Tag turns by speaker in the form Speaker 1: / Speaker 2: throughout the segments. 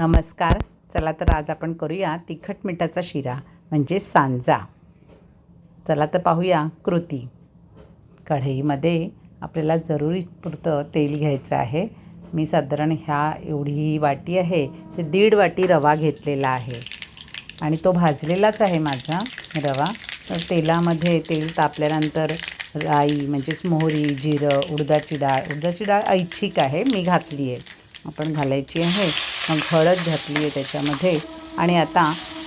Speaker 1: नमस्कार. चला तर आज आपण करूया तिखट मिठाचा शिरा म्हणजे सांजा. चला तर पाहूया कृती. कढईमध्ये आपल्याला जरुरी पुरतं तेल घ्यायचं आहे. मी साधारण ह्या एवढी वाटी आहे ते दीड वाटी रवा घेतलेला आहे. आणि तो भाजलेलाच आहे माझा रवा. तर तेलामध्ये तेल तापल्यानंतर राई म्हणजेच मोहरी जिरं उडदाची डाळ. उडदाची डाळ ऐच्छिक आहे मी घातली आहे आपण घालायची आहे. मग हळद घातली आहे त्याच्यामध्ये. आणि आता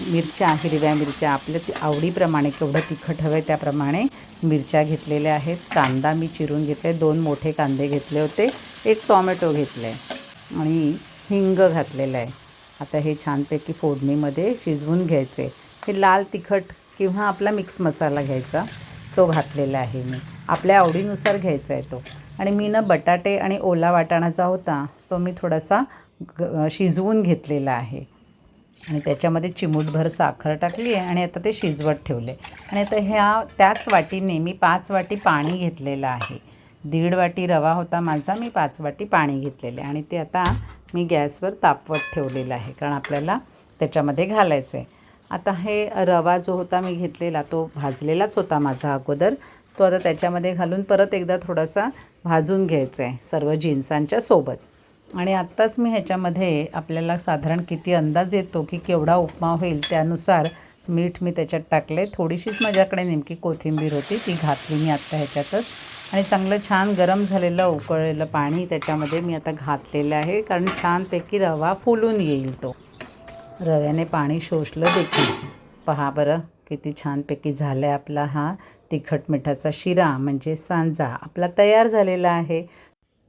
Speaker 1: मिरच्या हिरव्या मिरच्या आपल्या ती आवडीप्रमाणे केवढं तिखट हवं आहे त्याप्रमाणे मिरच्या घेतलेल्या आहेत. कांदा मी चिरून घेतले दोन मोठे कांदे घेतले होते एक टॉमॅटो घेतलं आहे आणि हिंग घातलेलं आहे. आता हे छानपैकी फोडणीमध्ये शिजवून घ्यायचे. हे लाल तिखट किंवा आपला मिक्स मसाला घ्यायचा तो घातलेला आहे मी. आपल्या आवडीनुसार घ्यायचा आहे तो. आणि मी ना बटाटे आणि ओला वाटाणाचा होता तो मी थोडासा ग शिजवून घेतलेलं आहे. आणि त्याच्यामध्ये चिमूटभर साखर टाकली आहे आणि आता ते शिजवत ठेवले. आणि आता ह्या त्याच वाटीने मी पाच वाटी पाणी घेतलेलं आहे. दीड वाटी रवा होता माझा मी पाच वाटी पाणी घेतलेले आणि ते आता मी गॅसवर तापवत ठेवलेलं आहे कारण आपल्याला त्याच्यामध्ये घालायचं आहे. आता हे रवा जो होता मी घेतलेला तो भाजलेलाच होता माझा अगोदर. तो आता त्याच्यामध्ये घालून परत एकदा थोडासा भाजून घ्यायचा आहे सर्व जिन्सांच्या सोबत. आणि आत्ताच मी ह्याच्यामध्ये आपल्याला साधारण किती अंदाज येतो की केवढा उपमा होईल त्यानुसार मीठ मी त्याच्यात टाकले थोडीशीच माझ्याकडे नेमकी कोथिंबीर होती ती घातली मी आत्ता ह्याच्यातच. आणि चांगलं छान गरम झालेलं उकळलेलं पाणी त्याच्यामध्ये मी आता घातलेलं आहे कारण छानपैकी रवा फुलून येईल तो. रव्याने पाणी शोषलं देखील. पहा बरं किती छानपैकी झालं आहे आपला हा तिखट मिठाचा शिरा म्हणजे सांजा आपला तयार झालेला आहे.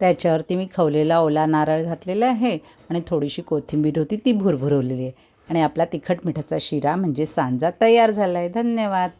Speaker 1: त्याच्यावरती मी खवलेला ओला नारळ घातलेला आहे आणि थोडीशी कोथिंबीर होती ती भुरभुरवलेली आहे. आणि आपला तिखट मिठाचा शिरा म्हणजे सांजा तयार झाला आहे धन्यवाद.